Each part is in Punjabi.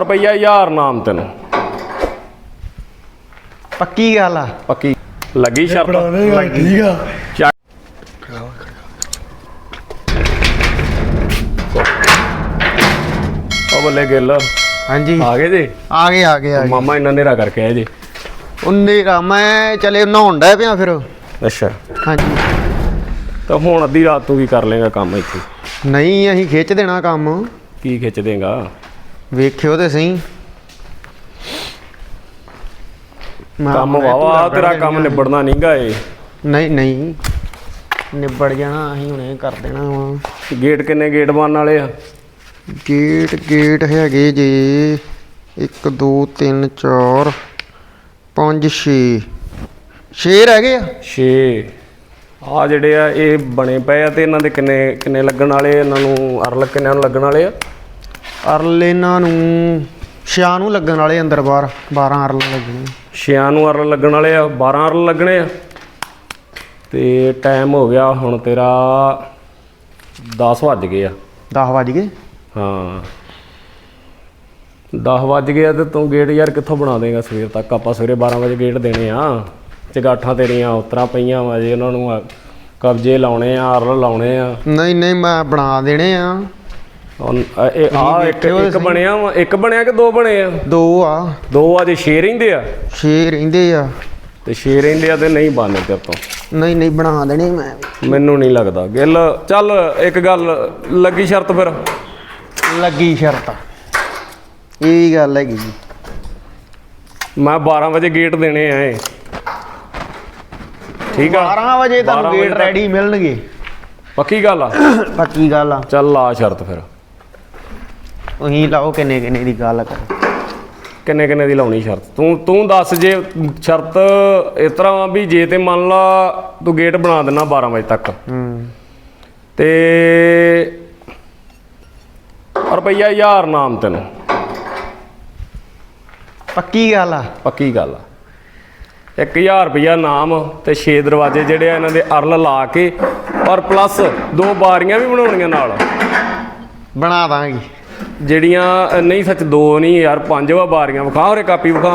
ਰੁਪਈਆ 1000 ਨਾਮ ਤੈਨੂੰ। ਪੱਕੀ ਗੱਲ ਆ। ਪੱਕੀ। ਲੱਗੀ ਸ਼ਰਤ? ਠੀਕ ਆ। ਉਹ ਬੱਲੇ ਗਿੱਲ। ਹਾਂਜੀ। ਆ ਗਏ ਜੀ? ਆ ਗਏ ਆ ਗਏ ਆ ਗਏ। ਮਾਮਾ ਇੰਨਾ ਨੇਰਾ ਕਰਕੇ ਆਏ ਜੀ। ਉਹਨੇ ਰਾ ਮੈਂ ਚਲੇ ਨਹਾਉਣ ਡਿਆ ਪਿਆ ਫਿਰ। ਅੱਛਾ। ਹਾਂਜੀ। ਤਾਂ ਹੁਣ ਅੱਧੀ ਰਾਤ ਤੂੰ ਕੀ ਕਰ ਲੇਗਾ ਕੰਮ ਇੱਥੇ? ਨਹੀਂ ਅਸੀਂ ਖਿੱਚ ਦੇਣਾ ਕੰਮ। ਕੀ ਖਿੱਚ ਦੇਗਾ? ਵੇਖਿਓ ਤੇ ਸਹੀ। ਮੈਂ ਕੰਮ ਹੁਣੇ ਵਾਵਾ ਧੂੜਾਂ ਤੇਰਾ ਕੱਢ ਕੰਮ ਦੇਣੀਆਂ। ਨਿਬੜਨਾ ਨਹੀਂਗਾ ਏ ਨਹੀਂ ਨਹੀਂ। ਨਿਬੜ ਜਾਣਾ ਅਸੀਂ ਹੁਣੇ ਕਰ ਦੇਣਾ ਵਾ। ਗੇਟ ਕਿੰਨੇ ਗੇਟ ਬਣਨ ਵਾਲੇ ਆ? ਗੇਟ ਗੇਟ ਹੈਗੇ ਜੀ 1 2 3 4 5 6 6 ਰਹਿ ਗਏ ਆ? 6 ਆ ਜਿਹੜੇ ਆ ਇਹ ਬਣੇ ਪਏ ਆ ਤੇ ਇਹਨਾਂ ਦੇ ਕਿੰਨੇ ਕਿੰਨੇ ਲੱਗਣ ਵਾਲੇ ਆ? ਇਹਨਾਂ ਨੂੰ ਅਰਲ ਕਿੰਨਿਆਂ ਨੂੰ ਲੱਗਣ ਵਾਲੇ ਆ? ਅਰਲ ਇਹਨਾਂ ਨੂੰ ਛਿਆਂ ਨੂੰ ਲੱਗਣ ਵਾਲੇ ਅੰਦਰ ਬਾਹਰ 12 ਅਰਲ ਲੱਗਣੇ। 6 ਨੂੰ ਅਰਲ ਲੱਗਣ ਵਾਲੇ ਆ 12 ਅਰਲ ਲੱਗਣੇ ਆ। ਤੇ ਟਾਈਮ ਹੋ ਗਿਆ ਹੁਣ ਤੇਰਾ 10 ਵੱਜ ਗਏ ਆ। 10 ਵੱਜ ਗਏ? ਹਾਂ। 10 ਵੱਜ ਗਏ ਆ ਤੇ ਤੂੰ ਗੇਟ ਯਾਰ ਕਿੱਥੋਂ ਬਣਾ ਦੇਗਾ ਸਵੇਰ ਤੱਕ? ਆਪਾਂ ਸਵੇਰੇ 12 ਵਜੇ ਗੇਟ ਦੇਣੇ ਆ। ਚਗਾਠਾਂ ਤੇਰੀਆਂ ਉਤਰਾਂ ਪਈਆਂ ਵਾ ਜੇ ਉਹਨਾਂ ਨੂੰ ਕਬਜੇ ਲਾਉਣੇ ਆ ਅਰਲ ਲਾਉਣੇ ਆ। ਨਹੀਂ ਨਹੀਂ ਮੈਂ ਬਣਾ ਦੇਣੇ ਆ। ਇਹ ਆ ਇੱਕ ਇੱਕ। ਬਣਿਆ ਵਾ ਇੱਕ ਬਣਿਆ ਕਿ ਦੋ ਬਣੇ ਆ? ਦੋ ਆ। ਦੋ ਆ ਜੇ 6 ਰਹਿੰਦੇ ਆ? 6 ਰਹਿੰਦੇ ਆ। ਤੇ 6 ਰਹਿੰਦੇ ਆ ਤੇ ਨਹੀਂ ਬਣਨੇ ਤੇ? ਆਪਾਂ ਨਹੀਂ ਨਹੀਂ ਬਣਾ ਦੇਣੇ ਮੈਂ। ਮੈਨੂੰ ਨਹੀਂ ਲੱਗਦਾ। ਗਿੱਲ ਚੱਲ ਇੱਕ ਗੱਲ ਲੱਗੀ ਸ਼ਰਤ ਫਿਰ। ਲੱਗੀ ਸ਼ਰਤ। ਇਹ ਵੀ ਗੱਲ ਹੈਗੀ ਜੀ। ਮੈਂ 12 ਵਜੇ ਗੇਟ ਦੇਣੇ ਆ ਇਹ। ਠੀਕ ਆ? 12 ਵਜੇ 12 ਤੁਹਾਨੂੰ ਗੇਟ। ਰੈਡੀ ਮਿਲਣਗੇ। ਪੱਕੀ ਗੱਲ ਆ? ਪੱਕੀ ਗੱਲ ਆ। ਚੱਲ ਲਾ ਸ਼ਰਤ ਫਿਰ। ਤੁਸੀਂ ਲਾਓ ਕਿੰਨੇ ਕਿੰਨੇ ਦੀ ਗੱਲ ਕਰ। ਕਿੰਨੇ ਕਿੰਨੇ ਦੀ ਲਾਉਣੀ ਸ਼ਰਤ? ਤੂੰ ਤੂੰ ਦੱਸ ਜੇ ਸ਼ਰਤ ਇਸ ਤਰ੍ਹਾਂ ਵਾ ਵੀ ਜੇ ਤੇ ਮੰਨ ਲਾ ਤੂੰ ਗੇਟ ਬਣਾ ਦੇਣਾ 12 ਵਜੇ ਤੱਕ। ਹੂੰ। ਤੇ ਰੁਪਈਆ 1000 ਨਾਮ ਤੈਨੂੰ। ਪੱਕੀ ਗੱਲ ਆ। ਪੱਕੀ ਗੱਲ ਆ। 1000 ਰੁਪਈਆ ਨਾਮ ਤੇ 6 ਦਰਵਾਜ਼ੇ ਜਿਹੜੇ ਆ ਇਹਨਾਂ ਦੇ ਅਰਲ ਲਾ ਕੇ ਔਰ ਪਲੱਸ ਦੋ ਬਾਰੀਆਂ ਵੀ ਬਣਾਉਣੀਆਂ ਨਾਲ। ਬਣਾ ਦਾਂਗੇ। ਜਿਹੜੀਆਂ ਨਹੀਂ ਸੱਚ ਦੋ ਨਹੀਂ ਯਾਰ ਪੰਜ ਵਾ ਬਾਰੀਆਂ ਵਿਖਾ ਹੋਰੇ ਕਾਪੀ ਵਿਖਾ।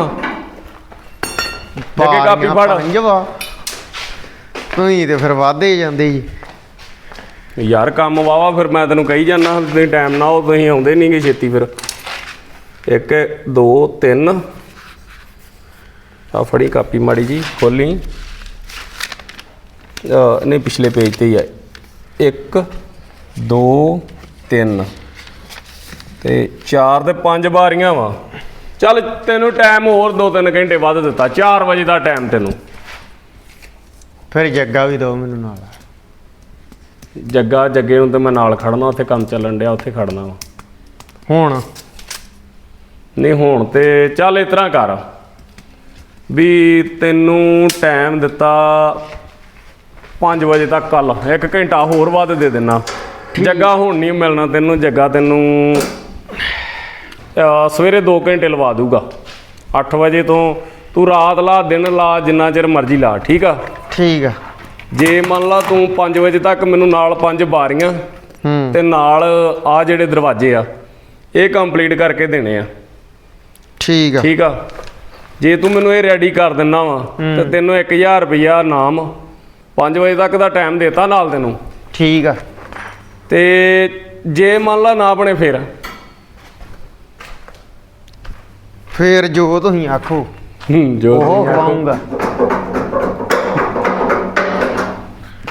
ਲੱਗੇ ਕਾਪੀ ਬਾਰੀਆਂ ਫੜ। ਪੰਜ ਵਾ। ਤੁਸੀਂ ਤੇ ਫਿਰ ਵਾਧੇ ਜਾਂਦੇ ਜੀ। ਯਾਰ ਕੰਮ ਵਾਵਾ ਫਿਰ ਮੈਂ ਤੈਨੂੰ ਕਹੀ ਜਾਂਦਾ ਤੁਸੀਂ ਟਾਈਮ ਨਾਲ ਆਓ ਤੁਸੀਂ ਆਉਂਦੇ ਨਹੀਂਗੇ ਛੇਤੀ ਫਿਰ। 1 2 3 ਆ ਫੜੀ ਕਾਪੀ ਮਾੜੀ ਜੀ ਖੋਲੀ। ਨਹੀਂ ਪਿਛਲੇ ਪੇਜ ਤੇ ਹੀ ਹੈ 1 2 3 ਤੇ 4 ਤੇ 5 ਬਾਰੀਆਂ ਵਾ। ਚੱਲ ਤੈਨੂੰ ਟਾਈਮ ਹੋਰ 2-3 ਘੰਟੇ ਵੱਧ ਦਿੱਤਾ 4 ਵਜੇ ਦਾ ਟਾਈਮ ਤੈਨੂੰ। ਫਿਰ ਜੱਗਾ ਵੀ ਦੋ ਮੈਨੂੰ ਨਾਲ। ਜੱਗਾ ਜੱਗੇ ਨੂੰ ਤੇ ਮੈਂ ਨਾਲ ਖੜਨਾ ਉੱਥੇ ਕੰਮ ਚੱਲਣ ਡਿਆ ਉੱਥੇ ਖੜਨਾ ਵਾ। ਹੁਣ? ਨਹੀਂ ਹੁਣ ਤੇ ਚੱਲ ਇਸ ਤਰ੍ਹਾਂ ਕਰ। ਵੀ ਤੈਨੂੰ ਟਾਈਮ ਦਿੱਤਾ 5 ਵਜੇ ਤੱਕ ਕੱਲ ਇੱਕ ਘੰਟਾ ਹੋਰ ਵੱਧ ਦੇ ਦੇਣਾ। ਜੱਗਾ ਹੁਣ ਨਹੀਂ ਮਿਲਣਾ ਤੈਨੂੰ ਜੱਗਾ ਤੈਨੂੰ ਸਵੇਰੇ 2 ਘੰਟੇ ਲਵਾ ਦੂਗਾ 8 ਵਜੇ ਤੋਂ ਤੂੰ ਰਾਤ ਲਾ ਦਿਨ ਲਾ ਜਿੰਨਾ ਚਿਰ ਮਰਜ਼ੀ ਲਾ ਠੀਕ ਆ? ਠੀਕ ਆ। ਜੇ ਮੰਨ ਲਾ ਤੂੰ 5 ਵਜੇ ਤੱਕ ਮੈਨੂੰ ਨਾਲ ਪੰਜ ਬਾਰੀਆਂ ਹੂੰ। ਤੇ ਨਾਲ ਆ ਜਿਹੜੇ ਦਰਵਾਜ਼ੇ ਆ ਇਹ ਕੰਪਲੀਟ ਕਰਕੇ ਦੇਣੇ ਆ। ਠੀਕ ਆ। ਠੀਕ ਆ? ਜੇ ਤੂੰ ਮੈਨੂੰ ਇਹ ਰੈਡੀ ਕਰ ਦਿੰਨਾ ਵਾ ਤੇ ਤੈਨੂੰ 1000 ਰੁਪਇਆ ਨਾਮ 5 ਵਜੇ ਤੱਕ ਦਾ ਟਾਈਮ ਦੇਤਾ ਨਾਲ ਤੈਨੂੰ। ਠੀਕ ਆ। ਤੇ ਜੇ ਮੰਨ ਲਾ ਨਾ ਬਣੇ ਫੇਰ ਫੇਰ ਜੋ ਤੁਸੀਂ ਆਖੋ ਹੂੰ, ਜੋ ਉਹ ਖਵਾਉਂਗਾ।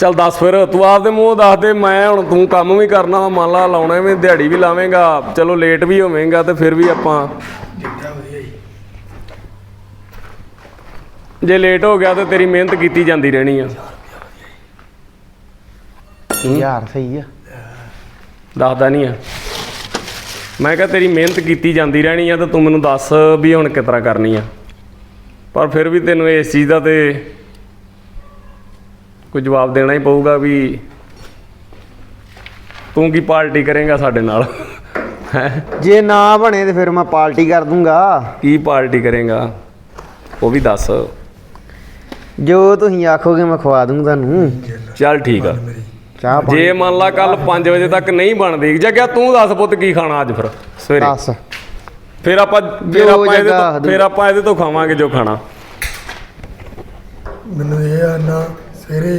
ਚੱਲ ਦੱਸ ਫਿਰ ਤੂੰ ਆਪਦੇ ਮੂੰਹ ਦੱਸ ਦੇ ਮੈਂ ਹੁਣ ਤੂੰ ਕੰਮ ਵੀ ਕਰਨਾ ਵਾ ਮੰਨ ਲਾ ਲਾਉਣਾ ਵੀ ਦਿਹਾੜੀ ਵੀ ਲਾਵੇਂਗਾ ਚਲੋ ਲੇਟ ਵੀ ਹੋਵੇਂਗਾ ਤੇ ਫਿਰ ਵੀ ਆਪਾਂ ਜੇ ਲੇਟ ਹੋ ਗਿਆ ਤੇ ਤੇਰੀ ਮਿਹਨਤ ਕੀਤੀ ਜਾਂਦੀ ਰਹਿਣੀ ਆ। ਯਾਰ ਸਹੀ ਆ। ਦੱਸਦਾ ਨਹੀਂ ਆ। ਮੈਂ ਕਿਹਾ ਤੇਰੀ ਮਿਹਨਤ ਕੀਤੀ ਜਾਂਦੀ ਰਹਿਣੀ ਆ ਤੇ ਤੂੰ ਮੈਨੂੰ ਦੱਸ ਵੀ ਹੁਣ ਕਿਸ ਤਰ੍ਹਾਂ ਕਰਨੀ ਆ। ਪਰ ਫਿਰ ਵੀ ਤੈਨੂੰ ਇਸ ਚੀਜ਼ ਦਾ ਤੇ ਕੋਈ ਜਵਾਬ ਦੇਣਾ ਹੀ ਪਊਗਾ ਵੀ ਤੂੰ ਕੀ ਪਾਰਟੀ ਕਰੇਂਗਾ ਸਾਡੇ ਨਾਲ। ਹੈ? ਜੇ ਨਾ ਬਣੇ ਤੇ ਫਿਰ ਮੈਂ ਪਾਰਟੀ ਕਰ ਦੂੰਗਾ। ਕੀ ਪਾਰਟੀ ਕਰੇਂਗਾ? ਉਹ ਵੀ ਦੱਸ। ਜੋ ਤੁਸੀਂ ਆਖੋਗੇ ਮੈਂ ਖਵਾ ਦੂੰਗਾ ਤੁਹਾਨੂੰ। ਚੱਲ ਠੀਕ ਆ। ਚਾਹ ਪਾਣੀ ਜੇ ਮੰਨ ਲਾ ਕੱਲ 5 ਵਜੇ ਤੱਕ ਨਹੀਂ ਬਣਦੀ ਜੱਗਿਆ ਤੂੰ ਦੱਸ ਪੁੱਤ ਕੀ ਖਾਣਾ ਅੱਜ ਫਿਰ ਸਵੇਰੇ? ਦੱਸ। ਫਿਰ ਆਪਾਂ ਫਿਰ ਜੋ ਆਪਾਂ ਇਹਦੇ ਤੋਂ ਫਿਰ ਆਪਾਂ ਇਹਦੇ ਤੋਂ ਖਾਵਾਂਗੇ ਜੋ ਖਾਣਾ। ਮੈਨੂੰ ਇਹ ਆ ਨਾ ਸਵੇਰੇ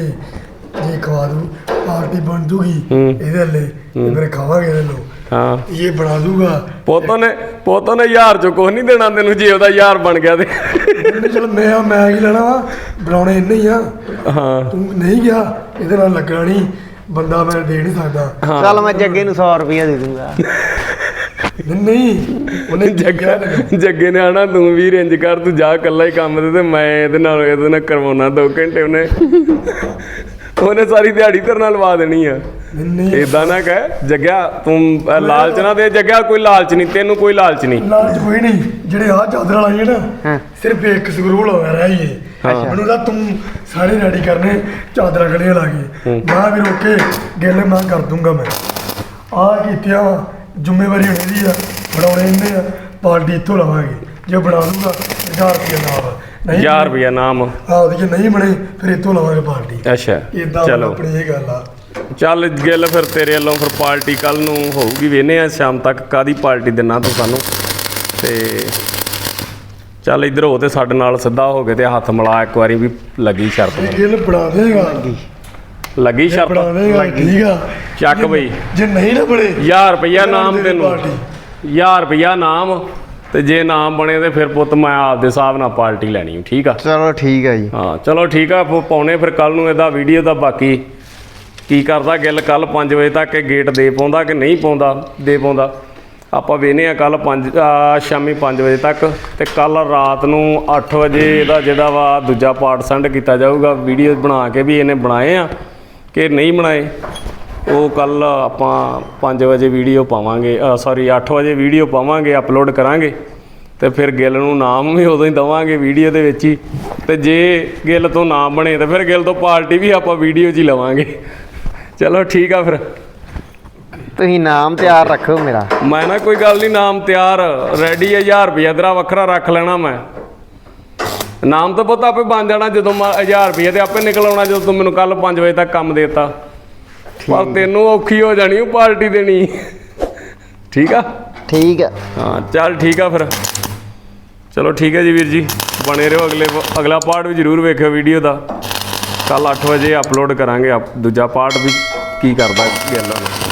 ਜੇ ਖਵਾ ਦੂ ਪਾਰਟੀ ਬਣ ਜੂਗੀ ਹੂੰ। ਇਹਦੇ ਲਈ ਫਿਰ ਖਾਵਾਂਗੇ ਇਹਦੇ ਹਾਂ। ਇਹ ਬਣਾ ਦੂਗਾ ਪੋਤੋਂ ਨੇ ਪੋਤੋਂ ਨੇ ਯਾਰ ਚੋਂ ਕੁਝ ਨਹੀਂ ਦੇਣਾ ਤੈਨੂੰ ਜੇ ਉਹਦਾ ਯਾਰ ਬਣ ਗਿਆ ਤੇ। ਚਲ ਮੈਂ ਮੈਂ ਕੀ ਲੈਣਾ ਵਾ? ਬਣਾਉਣੇ ਇੰਨੇ ਹੀ ਆ। ਹਾਂ। ਤੂੰ ਨਹੀਂ ਗਿਆ ਇਹਦੇ ਨਾਲ ਲੱਗਣਾ ਨਹੀਂ। ਬੰਦਾ ਮੈਂ ਦੇ ਨਹੀਂ ਸਕਦਾ। ਚੱਲ ਮੈਂ ਜੱਗੇ ਨੂੰ 100 ਰੁਪਇਆ ਦੇ ਦੂੰਗਾ। ਨਹੀਂ, ਉਹਨੇ ਜੱਗਾ ਜੱਗੇ ਨੇ ਆਣਾ ਤੂੰ ਵੀ ਰੇਂਜ ਕਰ ਤੂੰ ਜਾ ਇਕੱਲਾ ਹੀ ਕੰਮ ਤੇ ਤੇ ਮੈਂ ਇਹਦੇ ਨਾਲ ਇਹਦੇ ਨਾਲ ਕਰਵਾਉਣਾ 2 ਘੰਟੇ ਉਹਨੇ। ਉਹਨੇ ਸਾਰੀ ਦਿਹਾੜੀ ਤੇਰੇ ਨਾਲ ਲਵਾ ਦੇਣੀ ਆ। ਇਦਾਂ ਨਾ ਕਹਿ ਜੱਗਿਆ ਤੂੰ ਲਾਲਚ ਨਾ ਦੇ। ਜੱਗਿਆ ਕੋਈ ਲਾਲਚ ਨਹੀਂ ਤੈਨੂੰ ਕੋਈ ਲਾਲਚ ਨਹੀਂ। ਲਾਲਚ ਕੋਈ ਨਹੀਂ। ਜਿਹੜੇ ਆ ਚਾਦਰਾਂ ਨਾ ਹਾਂ। ਸਿਰਫ ਇੱਕ ਸਕਰੂ ਲਾਇਆ ਰਹਿ ਹਾਂ। ਮੈਨੂੰ ਤਾਂ ਤੂੰ ਸਾਰੇ ਰੈਡੀ ਕਰਨੇ ਚਾਦਰਾਂ ਗਲੀਆਂ ਲਾ ਕੇ। ਮੈਂ ਵੀ ਰੋਕੇ ਗਿੱਲ ਮੈਂ ਕਰ ਦੂੰਗਾ ਮੈਂ। ਆ ਕੀਤਿਆ ਜ਼ਿੰਮੇਵਾਰੀ ਹੋਣੀ ਦੀ ਆ ਬਣਾਉਣੇ ਇੰਨੇ ਆ ਪਾਰਟੀ ਇੱਥੋਂ ਲਵਾਂਗੇ। ਜੇ ਬਣਾ ਦੂੰਗਾ 1000 ਰੁਪਏ ਨਾਲ ਨਹੀਂ 1000 ਰੁਪਿਆ ਨਾਮ। ਆ ਉਹਦੀ ਜੇ ਨਹੀਂ ਬਣੇ ਫਿਰ ਇੱਥੋਂ ਲਵਾਂਗੇ ਪਾਰਟੀ। ਅੱਛਾ ਇਦਾਂ ਚਲੋ। ਆਪਣੀ ਇਹ ਗੱਲ ਆ। ਚੱਲ ਗਿੱਲ ਫਿਰ ਤੇਰੇ ਵੱਲੋਂ ਫਿਰ ਪਾਰਟੀ ਕੱਲ ਨੂੰ ਹੋਊਗੀ ਵੇਨੇ ਆ ਸ਼ਾਮ ਤੱਕ ਕਾਦੀ ਪਾਰਟੀ ਦੇਣਾ ਤੂੰ ਸਾਨੂੰ? ਤੇ ਚੱਲ ਇੱਧਰ ਹੋ ਤੇ ਸਾਡੇ ਨਾਲ ਸਿੱਧਾ ਹੋ ਕੇ ਤੇ ਹੱਥ ਮਿਲਾ ਇੱਕ ਵਾਰੀ ਵੀ ਲੱਗੀ ਸ਼ਰਤ ਮੈਨੂੰ। ਗਿੱਲ ਬਣਾ ਦੇਗਾ। ਲੱਗੀ ਬਣਾ ਸ਼ਰਤ? ਦੇਗਾ ਠੀਕ। ਆ ਚੱਕ ਜੇ- ਬਈ। ਜੇ ਨਹੀਂ ਨਾ ਬਣੇ 1000 ਰੁਪਇਆ ਨਾਮ ਦੇ ਤੈਨੂੰ। ਪਾਰਟੀ। 1000 ਰੁਪਇਆ ਨਾਮ ਤੇ ਜੇ ਨਾਮ ਬਣੇ ਤੇ ਫਿਰ ਪੁੱਤ ਮੈਂ ਆਪਦੇ ਹਿਸਾਬ ਨਾਲ ਪਾਰਟੀ ਲੈਣੀ ਠੀਕ ਆ? ਚਲੋ ਠੀਕ ਆ ਜੀ। ਹਾਂ ਚਲੋ ਠੀਕ ਆ ਫਿਰ ਪਾਉਣੇ ਫਿਰ ਕੱਲ ਨੂੰ ਇਹਦਾ ਵੀਡੀਓ ਦਾ ਬਾਕੀ। ਕੀ ਕਰਦਾ ਗਿੱਲ ਕੱਲ 5 ਵਜੇ ਤੱਕ ਇਹ ਗੇਟ ਦੇ ਪਾਉਂਦਾ ਕਿ ਨਹੀਂ ਪਾਉਂਦਾ ਦੇ ਪਾਉਂਦਾ? ਆਪਾਂ ਵੇਨੇ ਆ ਕੱਲ 5 ਸ਼ਾਮੀ 5 ਵਜੇ ਤੱਕ ਤੇ ਕੱਲ ਰਾਤ ਨੂੰ 8 ਵਜੇ ਇਹਦਾ ਜਿਹੜਾ ਵਾ ਦੂਜਾ ਪਾਰਟ ਸੈਂਡ ਕੀਤਾ ਜਾਊਗਾ, ਵੀਡੀਓ ਬਣਾ ਕੇ ਵੀ ਇਹਨੇ ਬਣਾਏ ਆ ਕਿ ਨਹੀਂ ਬਣਾਏ, ਉਹ ਕੱਲ ਆਪਾਂ 5 ਵਜੇ ਵੀਡੀਓ ਪਾਵਾਂਗੇ ਸੌਰੀ 8 ਵਜੇ ਵੀਡੀਓ ਪਾਵਾਂਗੇ ਅਪਲੋਡ ਕਰਾਂਗੇ ਤੇ ਫਿਰ ਗਿੱਲ ਨੂੰ ਨਾਮ ਵੀ ਉਦੋਂ ਹੀ ਦਵਾਂਗੇ ਵੀਡੀਓ ਦੇ ਵਿੱਚ ਹੀ ਤੇ ਜੇ ਗਿੱਲ ਤੋਂ ਨਾਮ ਬਣੇ ਤਾਂ ਫਿਰ ਗਿੱਲ ਤੋਂ ਪਾਰਟੀ ਵੀ ਆਪਾਂ ਵੀਡੀਓ 'ਚ ਹੀ ਲਵਾਂਗੇ। ਚਲੋ ਠੀਕ ਆ ਫਿਰ। ਤੁਸੀਂ ਨਾਮ ਤਿਆਰ ਰੱਖੋ ਮੇਰਾ। ਮੈਂ ਨਾ ਕੋਈ ਗੱਲ ਨਹੀਂ ਨਾਮ ਤਿਆਰ। ਰੈਡੀ ਹੈ 1000 ਰੁਪਏ ਤੇਰਾ ਵੱਖਰਾ ਰੱਖ ਲੈਣਾ ਮੈਂ। ਨਾਮ ਤਾਂ ਪਤਾ ਆਪੇ ਬਣ ਜਾਣਾ ਜਦੋਂ ਮੈਂ 1000 ਰੁਪਏ ਤੇ ਆਪੇ ਨਿਕਲ ਆਉਣਾ ਜਦੋਂ ਤੂੰ ਮੈਨੂੰ ਕੱਲ 5 ਵਜੇ ਤੱਕ ਕੰਮ ਦੇਤਾ। ਪਰ ਤੈਨੂੰ ਔਖੀ ਹੋ ਜਾਣੀ ਉਹ ਪਾਰਟੀ ਦੇਣੀ। ਠੀਕ ਆ? ਠੀਕ ਆ। ਹਾਂ ਚੱਲ ਠੀਕ ਆ ਫਿਰ। ਚਲੋ ਠੀਕ ਹੈ ਜੀ ਵੀਰ ਜੀ ਬਣੇ ਰਹੋ ਅਗਲੇ ਅਗਲਾ ਪਾਰਟ ਵੀ ਜ਼ਰੂਰ ਵੇਖਿਓ ਵੀਡੀਓ ਦਾ। ਕੱਲ 8 ਵਜੇ ਅਪਲੋਡ ਕਰਾਂਗੇ ਦੂਜਾ ਪਾਰਟ ਵੀ ਕੀ ਕਰਦਾ ਗੱਲ